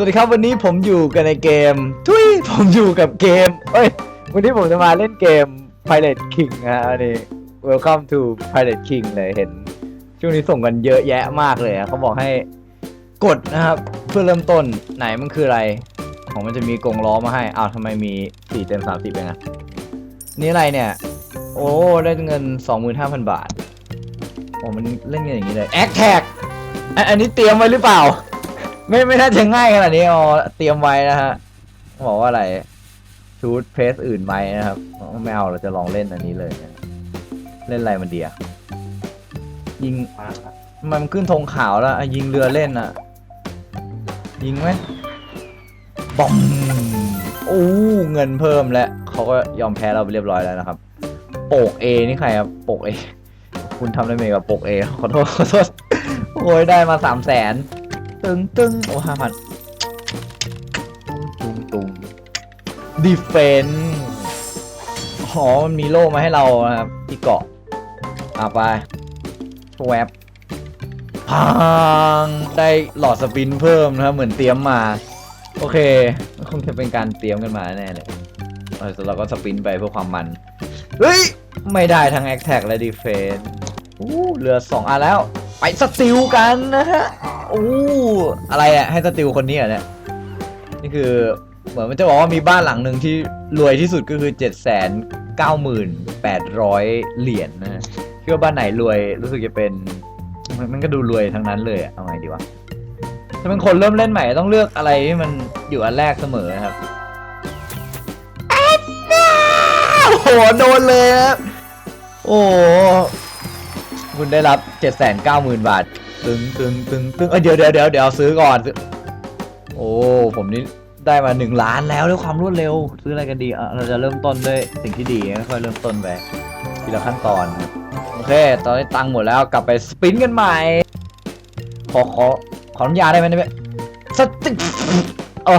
สวัสดีครับวันนี้ผมอยู่กันในเกม ทุยผมอยู่กับเกมเอ้ยวันนี้ผมจะมาเล่นเกม Pirate King นะฮะอันนี้ Welcome to Pirate King เลยเห็น ช่วงนี้ส่งกันเยอะแยะมากเลยอะเขาบอกให้กดนะครับเพื่อเริ่มต้นไหนมันคืออะไร ของมันจะมีกรงล้อมาให้อ้าวทำไมมี4เต็ม30เองอะนี่อะไรเนี่ย โอ้ได้เงิน 25,000 บาทโอ้มันเล่นกันอย่างนี้เลยแอคแท็กอันนี้เตรียมไว้หรือเปล่า ไม่ไม่น่าจะง่ายขนาดนี้อ๋อเตรียมไว้นะฮะบอกว่าอะไรชูดเพสอื่นไหมนะครับไม่เอาเราจะลองเล่นอันนี้เลยนะเล่นอะไรมันดีอะยิงมันขึ้นธงขาวแล้วยิงเรือเล่นอะยิงไหมบอมโอ้เงินเพิ่มแล้วเขาก็ยอมแพ้เราไปเรียบร้อยแล้วนะครับโปกเอนี่ใครครับโปกเอคุณทำได้ไหมกับโปกเอขอโทษขอโทษโอ้ยได้มาสามแสน ตึงตึงโอ้ห้าพันตุงตุงดีเฟนอ๋อมันมีโล่มาให้เราครับที่เกาะอะไปชวบพังได้หลอดสปินเพิ่มนะครับเหมือนเตรียมมา โอเคคงจะเป็นการเตรียมกันมาแน่เลยเออเราก็สปินไปเพื่อความมัน เฮ้ย ไม่ได้ทั้งแอคแท็กและดีเฟนอู้เหลือสองอันแล้ว ไปสติลกันนะฮะ อู้อะไรอะให้สติลคนนี้อะเนี่ยนี่คือเหมือนมันจะบอกว่ามีบ้านหลังหนึ่งที่รวยที่สุดก็คือ7 9 8 0 0เก้าหมื่นแปดร้อยเหรียญนะฮะคิดว่าบ้านไหนรวยรู้สึกจะเป็นมันมันก็ดูรวยทั้งนั้นเลยอะเอาไงดีวะถ้าเป็นคนเริ่มเล่นใหม่ต้องเลือกอะไรที่มันอยู่อันแรกเสมอนะครับโอ้โหโดนเลยครับโอ้คุณได้รับ 790,000 บาท ตึงตึงตึงตึงเอ้ยเดี๋ยวเดี๋ยวเดี๋ยวเดี๋ยวซื้อก่อนซื้อโอ้ผมนี่ได้มาหนึ่งล้านแล้วด้วยความรวดเร็ว ซื้ออะไรกันดีอะเราจะเริ่มต้นด้วยสิ่งที่ดีค่อยเริ่มต้นไปทีละขั้นตอนโอเค ตอนนี้ตังค์หมดแล้วกลับไปสปินกันใหม่ ขอขอขอน้ำยาได้ไหมเนี่ยสติโอ้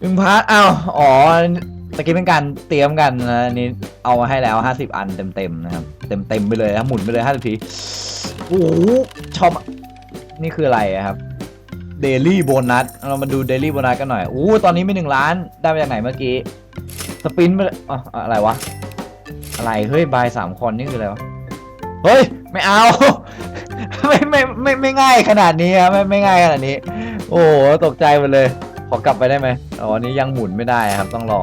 หนึ่งพาร์ทอ้าวอ๋อตะกี้เป็นการเตรียมกันนะนนี้เอามาให้แล้ว 50 อันเต็มๆนะครับ เต็มๆไปเลยนะหมุนไปเลย 50 ที โอ้โหชอบนี่คืออะไรครับเดลี่โบนัสเรามาดูเดลี่โบนัสกันหน่อยโอ้ตอนนี้ไม่หนึ่งล้านได้มาจากไหนเมื่อกี้สปินไปอ๋ออะไรวะ อะไรเฮ้ยบายสามคนนี่คืออะไรวะเฮ้ยไม่เอาไม่ไม่ไม่ไม่ง่ายขนาดนี้ครับไม่ไม่ง่ายขนาดนี้ โอ้โหตกใจหมดเลย ขอกลับไปได้ไหมอ๋ออันนี้ยังหมุนไม่ได้ครับ ต้องรอ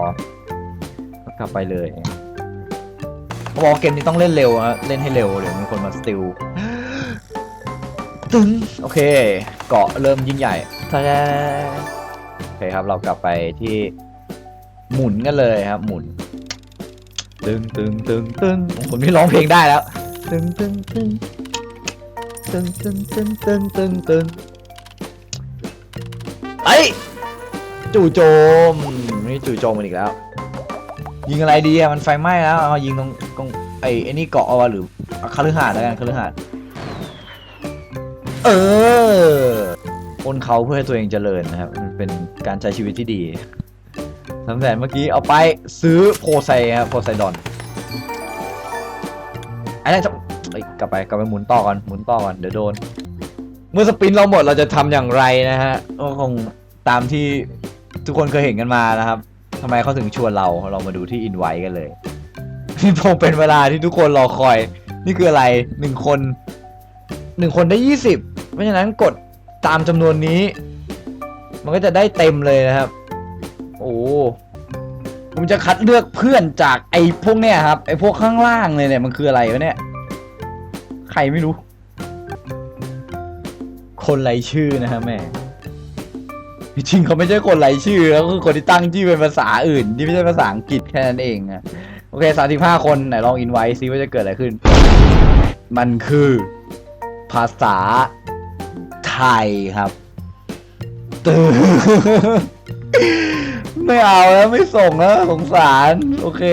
กลับไปเลยเขาบอกเกมนี้ต้องเล่นเร็วฮะเล่นให้เร็วเดี๋ยวมีคนมาสติล ตึงโอเค เกาะเริ่มยิ่งใหญ่ทะแดโอเคครับ เรากลับไปที่หมุนกันเลยครับ หมุน ตึงตึงตึงตึงผมนี่ร้องเพลงได้แล้ว ตึงตึงตึงตึงตึงตึงตึงตึงตึงไอ้ยจู่โจมนี่จู่โจมมันอีกแล้ว ยิงอะไรดีอะมันไฟไหม้แล้วเอายิงตรงตรงไอ้ไอ้นี่เกาะเอาวะหรือเคาลือหาดแล้วกันคาลือหาด เออคนเขาเพื่อให้ตัวเองเจริญนะครับ มันเป็นการใช้ชีวิตที่ดีสามแสนเมื่อกี้เอาไปซื้อโพไซครับโพไซดอนไอ้นั่นจะเอ้ยกลับไปกลับไปหมุนต่อก่อนหมุนต่อก่อนเดี๋ยวโดน เมื่อสปินเราหมดเราจะทำอย่างไรนะฮะก็คงตามที่ทุกคนเคยเห็นกันมานะครับทำไมเขาถึงชวนเราเรามาดูที่อินไว้กันเลยนี่คงเป็นเวลาที่ทุกคนรอคอย นี่คืออะไรหนึ่งคนหนึ่งคนได้ยี่สิบ เพราะฉะนั้นกดตามจำนวนนี้ มันก็จะได้เต็มเลยนะครับ โอ้ผมจะคัดเลือกเพื่อนจากไอ้พวกเนี้ยครับไอ้พวกข้างล่างเลยเนี่ยมันคืออะไรวะเนี่ยใครไม่รู้ คนไรชื่อนะฮะแม่จริงเขาไม่ใช่คนไรชื่อเขาคือคนที่ตั้งชื่อเป็นภาษาอื่น ที่ไม่ใช่ภาษาอังกฤษแค่นั้นเองอะโอเคสามสิบห้าคนไหนลองอินไว้ซิว่าจะเกิดอะไรขึ้น มันคือภาษา ทยครับตืไม่เอาแล้วไม่ส่งแล้วสงสาร โอเค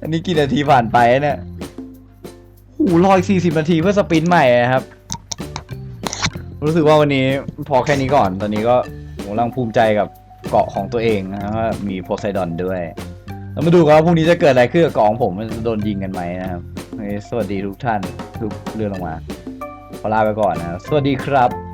อันนี้กี่นาทีผ่านไปเนี่ยหูรออีกสี่สิบนาทีเพื่อสปินใหม่ครับ รู้สึกว่าวันนี้พอแค่นี้ก่อน ตอนนี้ก็ผมกำลังภูมิใจกับเกาะของตัวเองนะว่ามีโพไซดอนด้วย แล้วมาดูกันว่าพรุ่งนี้จะเกิดอะไรขึ้นกับเกาะของผมมันจะโดนยิงกันไหมนะครับสวัสดีทุกท่านทุกเรื่องลงมาขอลาไปก่อนนะสวัสดีครับ